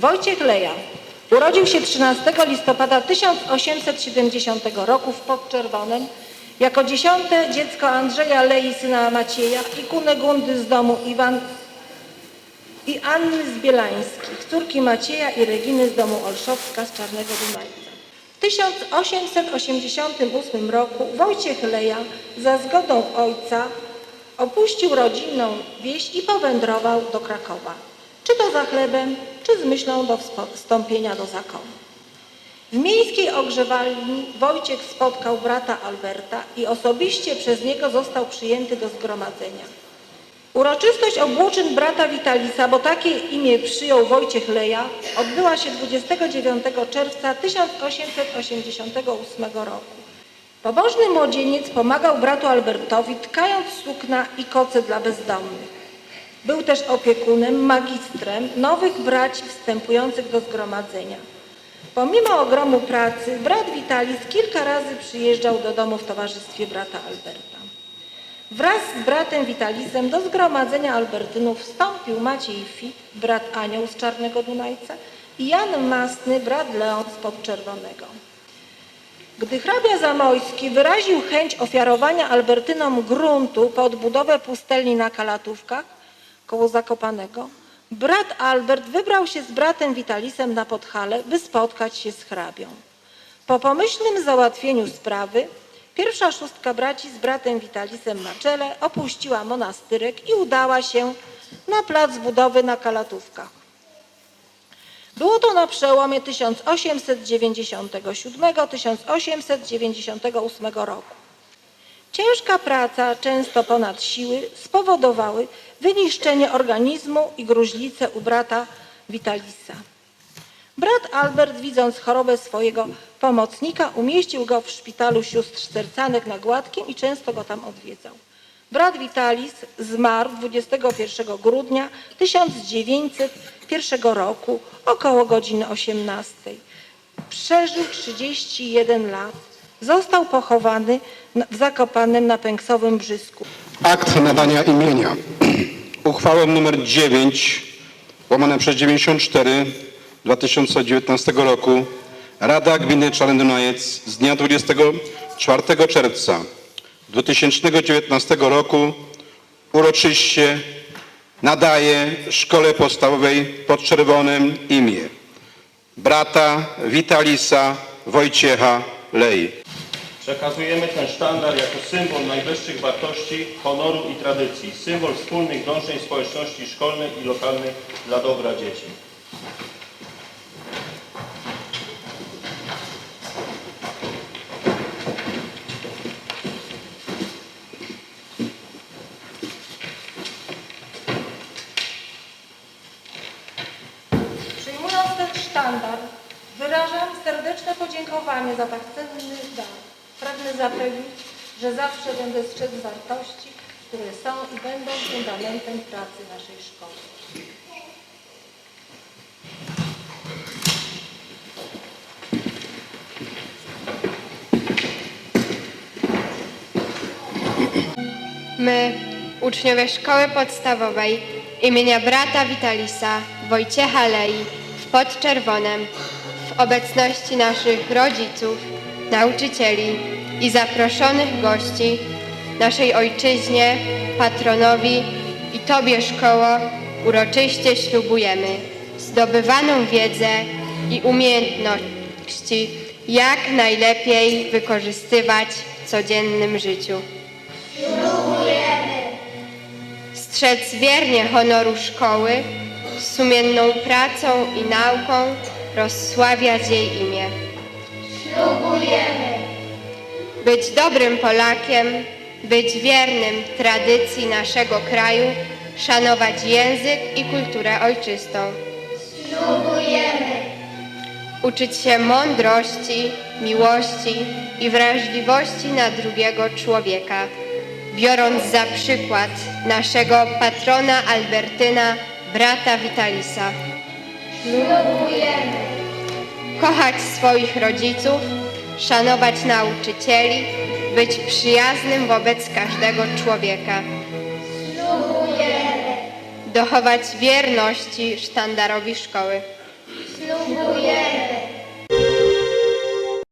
Wojciech Leja urodził się 13 listopada 1870 roku w Podczerwonem jako dziesiąte dziecko Andrzeja Lei, syna Macieja i Kunegundy z domu Iwan i Anny z Bielańskich, córki Macieja i Reginy z domu Olszowska z Czarnego Dunajca. W 1888 roku Wojciech Leja za zgodą ojca opuścił rodzinną wieś i powędrował do Krakowa. Czy to za chlebem, czy z myślą do wstąpienia do zakonu. W miejskiej ogrzewalni Wojciech spotkał brata Alberta i osobiście przez niego został przyjęty do zgromadzenia. Uroczystość obłóczyn brata Witalisa, bo takie imię przyjął Wojciech Leja, odbyła się 29 czerwca 1888 roku. Pobożny młodzieniec pomagał bratu Albertowi tkając sukna i koce dla bezdomnych. Był też opiekunem, magistrem nowych braci wstępujących do zgromadzenia. Pomimo ogromu pracy, brat Witalis kilka razy przyjeżdżał do domu w towarzystwie brata Alberta. Wraz z bratem Witalisem do zgromadzenia Albertynów wstąpił Maciej Fit, brat Anioł z Czarnego Dunajca i Jan Masny, brat Leon z Podczerwonego. Gdy hrabia Zamojski wyraził chęć ofiarowania Albertynom gruntu pod budowę pustelni na Kalatówkach koło Zakopanego, brat Albert wybrał się z bratem Witalisem na Podhale, by spotkać się z hrabią. Po pomyślnym załatwieniu sprawy pierwsza szóstka braci z bratem Witalisem na czele opuściła monastyrek i udała się na plac budowy na Kalatówkach. Było to na przełomie 1897-1898 roku. Ciężka praca, często ponad siły, spowodowały wyniszczenie organizmu i gruźlicę u brata Witalisa. Brat Albert, widząc chorobę swojego pomocnika, umieścił go w szpitalu sióstr sercanek na Gładkim i często go tam odwiedzał. Brat Witalis zmarł 21 grudnia 1901 roku około godziny 18. Przeżył 31 lat. Został pochowany w Zakopanem na Pęksowym Brzysku. Akt nadania imienia. Uchwałą nr 9 łamane przez 94 2019 roku Rada Gminy Czarny Dunajec z dnia 24 czerwca 2019 roku uroczyście nadaje Szkole Podstawowej pod Czerwonym imię brata Witalisa Wojciecha Lei. Przekazujemy ten sztandar jako symbol najwyższych wartości, honoru i tradycji, symbol wspólnych dążeń społeczności szkolnej i lokalnej dla dobra dzieci. Przyjmując ten sztandar, wyrażam serdeczne podziękowanie za tak cenny dar. Pragnę zapewnić, że zawsze będę strzec wartości, które są i będą fundamentem pracy naszej szkoły. My, uczniowie Szkoły Podstawowej imienia brata Witalisa Wojciecha Lei w Podczerwonem, w obecności naszych rodziców, nauczycieli i zaproszonych gości, naszej ojczyźnie, patronowi i Tobie szkoło uroczyście ślubujemy zdobywaną wiedzę i umiejętności, jak najlepiej wykorzystywać w codziennym życiu. Strzec wiernie honoru szkoły, sumienną pracą i nauką rozsławiać jej imię. Ślubujemy! Być dobrym Polakiem, być wiernym tradycji naszego kraju, szanować język i kulturę ojczystą. Ślubujemy! Uczyć się mądrości, miłości i wrażliwości na drugiego człowieka biorąc za przykład naszego patrona Albertyna, brata Witalisa. Ślubujemy kochać swoich rodziców, szanować nauczycieli, być przyjaznym wobec każdego człowieka. Ślubujemy dochować wierności sztandarowi szkoły. Ślubujemy